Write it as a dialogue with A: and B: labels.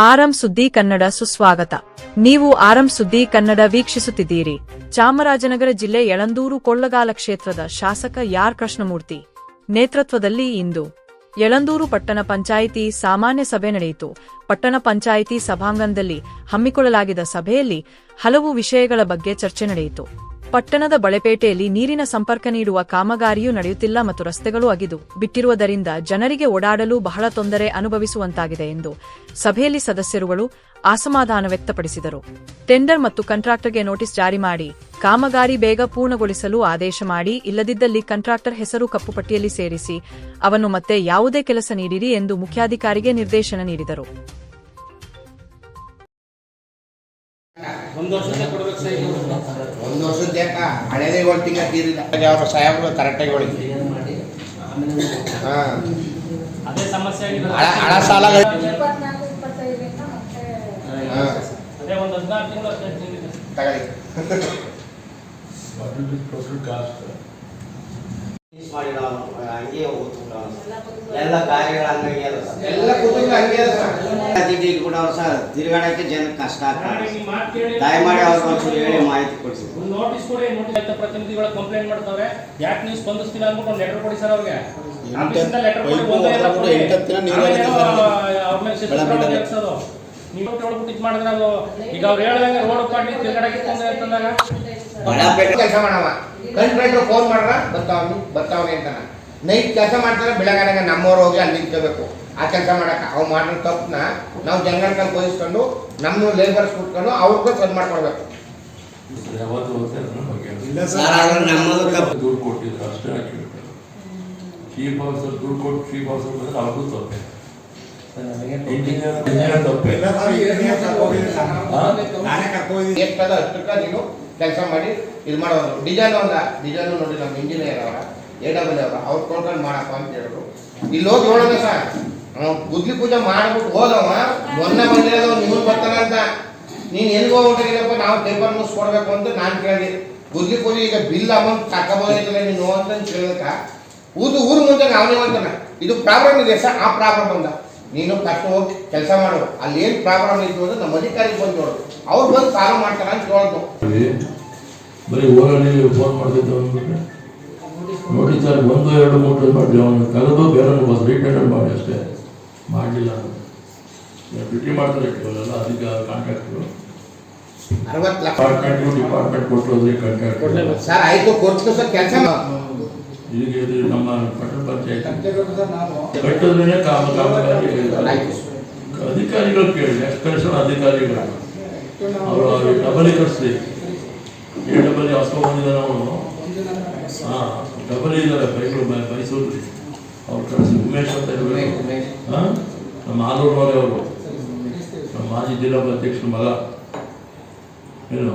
A: ಆರಂ ಸುದ್ದಿ ಕನ್ನಡ ಸುಸ್ವಾಗತ. ನೀವು ಆರಂ ಸುದ್ದಿ ಕನ್ನಡ ವೀಕ್ಷಿಸುತ್ತಿದ್ದೀರಿ. ಚಾಮರಾಜನಗರ ಜಿಲ್ಲೆ ಯಳಂದೂರು ಕೊಳ್ಳಗಾಲ ಕ್ಷೇತ್ರದ ಶಾಸಕ ಯಾರ್ ಕೃಷ್ಣಮೂರ್ತಿ. ನೇತೃತ್ವದಲ್ಲಿ ಇಂದು ಯಳಂದೂರು ಪಟ್ಟಣ ಪಂಚಾಯಿತಿ ಸಾಮಾನ್ಯ ಸಭೆ ನಡೆಯಿತು. ಪಟ್ಟಣ ಪಂಚಾಯಿತಿ ಸಭಾಂಗಣದಲ್ಲಿ ಹಮ್ಮಿಕೊಳ್ಳಲಾಗಿದ್ದ ಸಭೆಯಲ್ಲಿ ಹಲವು ವಿಷಯಗಳ ಬಗ್ಗೆ ಚರ್ಚೆ ನಡೆಯಿತು. ಪಟ್ಟಣದ ಬಳೆಪೇಟೆಯಲ್ಲಿ ನೀರಿನ ಸಂಪರ್ಕ ನೀಡುವ ಕಾಮಗಾರಿಯೂ ನಡೆಯುತ್ತಿಲ್ಲ ಮತ್ತು ರಸ್ತೆಗಳು ಅಗಿದು ಬಿಟ್ಟಿರುವುದರಿಂದ ಜನರಿಗೆ ಓಡಾಡಲು ಬಹಳ ತೊಂದರೆ ಅನುಭವಿಸುವಂತಾಗಿದೆ ಎಂದು ಸಭೆಯಲ್ಲಿ ಸದಸ್ಯರುಗಳು ಅಸಮಾಧಾನ ವ್ಯಕ್ತಪಡಿಸಿದರು. ಟೆಂಡರ್ ಮತ್ತು ಕಾಂಟ್ರಾಕ್ಟರ್ಗೆ ನೋಟಿಸ್ ಜಾರಿ ಮಾಡಿ, ಕಾಮಗಾರಿ ಬೇಗ ಪೂರ್ಣಗೊಳಿಸಲು ಆದೇಶ ಮಾಡಿ, ಇಲ್ಲದಿದ್ದಲ್ಲಿ ಕಾಂಟ್ರಾಕ್ಟರ್ ಹೆಸರು ಕಪ್ಪು ಪಟ್ಟಿಯಲ್ಲಿ ಸೇರಿಸಿ, ಅವನ್ನು ಮತ್ತೆ ಯಾವುದೇ ಕೆಲಸ ನೀಡಿರಿ ಎಂದು ಮುಖ್ಯಾಧಿಕಾರಿಗೆ ನಿರ್ದೇಶನ ನೀಡಿದರು.
B: ಒಂದು ವರ್ಷಕ್ಕೆ ಕೊಡ್ಬೇಕು ಸರ್ ಈಗ
C: ಒಂದು ವರ್ಷದ ಯಾಕ ಹಳೇದೇ ಏಳು ತಿಂಗಳ ತೀರಿಲ್ಲ. ಅವರು ಸಾಹೇಬ್ರು ಕರೆಕ್ಟಾಗಿ ಹೊಳಿದ್ವಿ ಹಾಂ.
B: ಅದೇ ಸಮಸ್ಯೆ ಆಗಿದೆ
C: ಹಳ ಹಳ ಸಾಲಗಳು
D: ಇಪ್ಪತ್ನಾಲ್ಕು ಮತ್ತೆ
C: ಹಾಂ.
B: ಅದೇ ಒಂದು ಹದಿನಾರು ತಿಂಗಳು
C: ತಗೊಳ್ಳಿ.
E: Total will be total cost?
F: Finish ಮಾಡಿ ನಾವು ಹಂಗೆ ಹೋಗ್ಬಿಟ್ಟು ಎಲ್ಲ ಕಾರ್ಯಗಳು ಅದ ಸರ್
C: ಎಲ್ಲ ಹಂಗೆ ಅದ ಸರ್.
F: ತಿರುಗಾಡಕ್ಕೆ ಜನಕ್ಕೆ ಕಷ್ಟ ಆಗ್ತದೆ ದಯಮಾಡಿ ಅವ್ರಿಗೆ ಒಂಚೂರು ಹೇಳಿ ಮಾಹಿತಿ ಕೊಡಿಸಿ.
B: ನೋಟಿಸ್ ಕೊಡಿ ನೋಟಿಸ್ ಪ್ರತಿನಿಧಿಗಳು ಕಂಪ್ಲೇಂಟ್ ಮಾಡ್ತಾವ್ರೆ. ಯಾಕೆ ನೀವು ಸ್ಪಂದಿಸ್ತಿಲ್ಲ ಅಂದ್ಬಿಟ್ಟು ಒಂದು ಲೆಟರ್ ಕೊಡಿ ಸರ್ ಅವ್ರಿಗೆ. ಆಫೀಸಿಂದ ಲೆಟರ್ ಕೊಡಿ ಒಂದೇ ಎಲ್ಲ. ಅವ್ರ ಮೇಲೆ ಶಿಸ್ತು ನೀವು ಹೇಳ್ಬಿಟ್ಟು ಇದು ಮಾಡಿದ್ರೆ ಅದು ಈಗ ಅವ್ರು ಹೇಳ್ದಂಗೆ ರೋಡ್ ಪಾಟಿ ತಿರ್ಗಡಕ್ಕೆ ತೊಂದರೆ ಅಂತಂದಾಗ.
F: ಬಳ್ಳಾಪೇಟೆ
C: ಕೆಲಸ ಮಾಡವ ಕಂಟ್ರಾಕ್ಟರ್ ಫೋನ್ ಮಾಡ್ರ ಬರ್ತಾವನು ಬರ್ತಾವನಿ ಅಂತಾನ. ನೈಟ್ ಕೆಲಸ ಮಾಡ್ತಾರೆ ಬೆಳಗಾನಾಗ ನಮ್ಮವ್ರು ಹೋಗಿ ಅಲ್ಲಿ ನಿಂತ್ಕೋಬೇಕು. ಆ ಕೆಲಸ ಮಾಡಕ್ಕೆ ಅವ್ ಮಾಡಿರೋ ತಪ್ಪನ್ನ ನಾವು ಜನಗಳ ಕಲ್ ಕೊಯಿಸ್ಕೊಂಡು ನಮ್ಮ ಲೇಬರ್ಸ್ ಕುಟ್ಕೊಂಡು ಅವ್ರಿಗೂ ಮಾಡ್ಕೊಡ್ಬೇಕು.
F: ಸರ್. ತಪ್ಪು
E: ದುಡ್ಡು ಕೊಟ್ಟಿದ್ರು ಅಷ್ಟೇ ಹಾಕಿ ಚೀಫ್ ಆಫೀಸರ್ ದುಡ್ಡು ಕೊಟ್ಟು ಚೀಫ್ ಆಫೀಸರ್ ಬಂದ್ರೆ ಅವ್ರಿಗೂ ತಪ್ಪೆ ಇಂಜಿನಿಯರ್ ಇಂಜಿನಿಯರ್ ತಪ್ಪೆ ಹಾ?
C: ಎಷ್ಟದ ಅಷ್ಟಕ್ಕ ನೀನು ಕೆಲಸ ಮಾಡಿ ಇದು ಮಾಡೋದು ಡಿಸೈನ್ ಅಲ್ಲ ಡಿಸೈನ್ ನೋಡಿ ನಮ್ಮ ಇಂಜಿನಿಯರ್ ಅವರ ಎ ಡಬ್ಲ್ಯೂ ಅವರ. ಅವ್ರು ಕೊಂಡ್ಕೊಂಡು ಮಾಡಪ್ಪ ಅಂತ ಹೇಳಿದ್ರು. ಇಲ್ಲಿ ಹೋಗಿ ನೋಡೋಣ ಸರ್. ಗುದ್ಲಿ ಪೂಜೆ ಮಾಡ್ಬಿಟ್ಟು ಹೋದವ. ಮೊನ್ನೆ ಬಂದಿರೋದು ನೀವು ಬರ್ತಾನಂತ ನೀನು ಎಲ್ಲಿ ಹೋಗ್ಬಿಟ್ಟಿಲ್ಲಪ್ಪ ನಾವು ಪೇಪರ್ ನ್ಯೂಸ್ ಕೊಡಬೇಕು ಅಂತ ನಾನು ಕೇಳಿದೆ. ಗುದ್ಲಿ ಪೂಜೆ ಈಗ ಬಿಲ್ ಅಮೌಂಟ್ ತಕ್ಕಬೋದಿಲ್ಲ ನೀನು ಅಂತ ಕೇಳಕ ಊದು ಊರು ಮುಂದೆ ಅವನೇ ಅಂತಾನ ಇದು ಪ್ರಾಬ್ಲಮ್ ಇದೆ ಸರ್. ಆ ಪ್ರಾಬ್ಲಮ್ ಬಂದ. ನೀನು ಕಷ್ಟ ಹೋಗಿ ಕೆಲಸ ಮಾಡು. ಅಲ್ಲಿ ಏನು ಪ್ರಾಬ್ಲಮ್ ಇತ್ತು ಅಂದ್ರೆ ನಮ್ಮ ಅಧಿಕಾರಿ ಬಂದು ನೋಡು. ಅವ್ರು ಬಂದು ಸಾಲ್ವ್ ಮಾಡ್ತಾರ ಅಂತ ಕೇಳ್ದು
E: ಬರೀ ಊರಲ್ಲಿ ಫೋನ್ ಮಾಡ್ತಿದ್ದೆ ಅಂದ್ಬಿಟ್ರೆ ನೋಡಿ ಸರ್ ಒಂದು ಎರಡು ಮೂರು ಮಾಡಿ ಅವನು ಕರೆದು ಬೇರೆ ಬಸ್ ರೀಟೆಂಡರ್ ಮಾಡಿ ಅಷ್ಟೇ. ಮಾಡಲಿಲ್ಲ ಡ್ಯೂಟಿ ಮಾಡ್ತಾರೆ ಇವರೆಲ್ಲ ಅದಕ್ಕೆ ಕಾಂಟ್ರಾಕ್ಟ್ರು
C: ಅರವತ್ತು ಲಕ್ಷ.
E: ಡಿಪಾರ್ಟ್ಮೆಂಟ್ ಡಿಪಾರ್ಟ್ಮೆಂಟ್ ಕಾಂಟ್ರಾಕ್ಟ್
B: ಕೊಡ್ಲೇಬೇಕು.
C: ಸರ್ ಆಯಿತು ಕೊಟ್ಟು ಸರ್ ಕೆಲಸ
E: ಈಗ ಇದು ನಮ್ಮ ಪಟ್ಟಣ ಪಂಚಾಯತ್. ಕಟ್ಟಿದ್ರೇನೆ ಕಾಮ ಕಾಮಗಾರಿ ಅಧಿಕಾರಿಗಳು ಕೇಳಿ ಎಕ್ಸ್ಪ್ರೆಷನ್ ಅಧಿಕಾರಿಗಳು. ಅವರು ಡಬಲ್ ಕಳಿಸ್ಲಿ ಎ ಡಬಲ್ ಹಸ್ಕೊ ಬಂದಿದ್ದಾರೆ ಅವನು ಹಾಂ ಡಬಲ್ ಇದ್ದಾರೆ ಬೈಗಳು ಮೈಸೂರಲ್ಲಿ. ಅವ್ರು ಕಳಿಸಿ ಉಮೇಶ್ ಅಂತ ಹೇಳಿ ಹಾಂ ನಮ್ಮ ಆಲೂರು ಅವರು. ನಮ್ಮ ಮಾಜಿ ಜಿಲ್ಲಾ ಅಧ್ಯಕ್ಷರ ಮಗ. ಏನು?